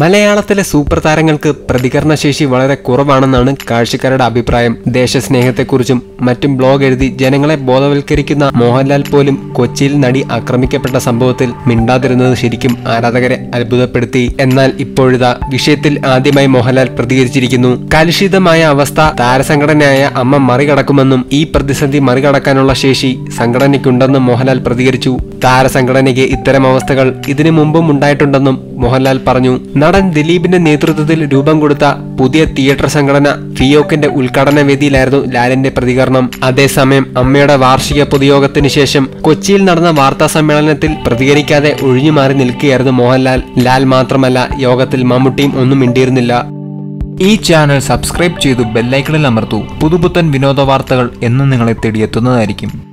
മലയാളത്തിലെ സൂപ്പർ താരങ്ങൾക്ക് പ്രതികരണശേഷി വളരെ കുറവാണെന്നാണ് കാഴ്ചക്കാരുടെ അഭിപ്രായം. ദേശസ്നേഹത്തെക്കുറിച്ചും മറ്റും ബ്ലോഗ് എഴുതി ജനങ്ങളെ ബോധവൽക്കരിക്കുന്ന മോഹൻലാൽ പോലും കൊച്ചിയിൽ നടി ആക്രമിക്കപ്പെട്ട സംഭവത്തിൽ മിണ്ടാതിരുന്നത് ശരിക്കും ആരാധകരെ അത്ഭുതപ്പെടുത്തി. എന്നാൽ ഇപ്പോഴിതാ വിഷയത്തിൽ ആദ്യമായി മോഹൻലാൽ പ്രതികരിച്ചിരിക്കുന്നു. കലുഷിതമായ അവസ്ഥ താരസംഘടനയായ അമ്മ മറികടക്കുമെന്നും ഈ പ്രതിസന്ധി മറികടക്കാനുള്ള ശേഷി സംഘടനയ്ക്കുണ്ടെന്നും മോഹൻലാൽ പ്രതികരിച്ചു. താരസംഘടനയ്ക്ക് ഇത്തരം അവസ്ഥകൾ ഇതിനു മുമ്പും ഉണ്ടായിട്ടുണ്ടെന്നും മോഹൻലാൽ പറഞ്ഞു നടൻ ദിലീപിന്റെ നേതൃത്വത്തിൽ രൂപം കൊടുത്ത പുതിയ തിയേറ്റർ സംഘടന ഫിയോക്കിന്റെ ഉദ്ഘാടന വേദിയിലായിരുന്നു ലാലിന്റെ പ്രതികരണം. അതേസമയം അമ്മയുടെ വാർഷിക പൊതുയോഗത്തിന് ശേഷം കൊച്ചിയിൽ നടന്ന വാർത്താ സമ്മേളനത്തിൽ പ്രതികരിക്കാതെ ഒഴിഞ്ഞുമാറി നിൽക്കുകയായിരുന്നു മോഹൻലാൽ. ലാൽ മാത്രമല്ല യോഗത്തിൽ മമ്മൂട്ടിയും ഒന്നും മിണ്ടിയിരുന്നില്ല. ഈ ചാനൽ സബ്സ്ക്രൈബ് ചെയ്തു ബെല്ലൈക്കണിൽ അമർത്തൂ. പുതുപുത്തൻ വിനോദ വാർത്തകൾ എന്നും നിങ്ങളെ തേടിയെത്തുന്നതായിരിക്കും.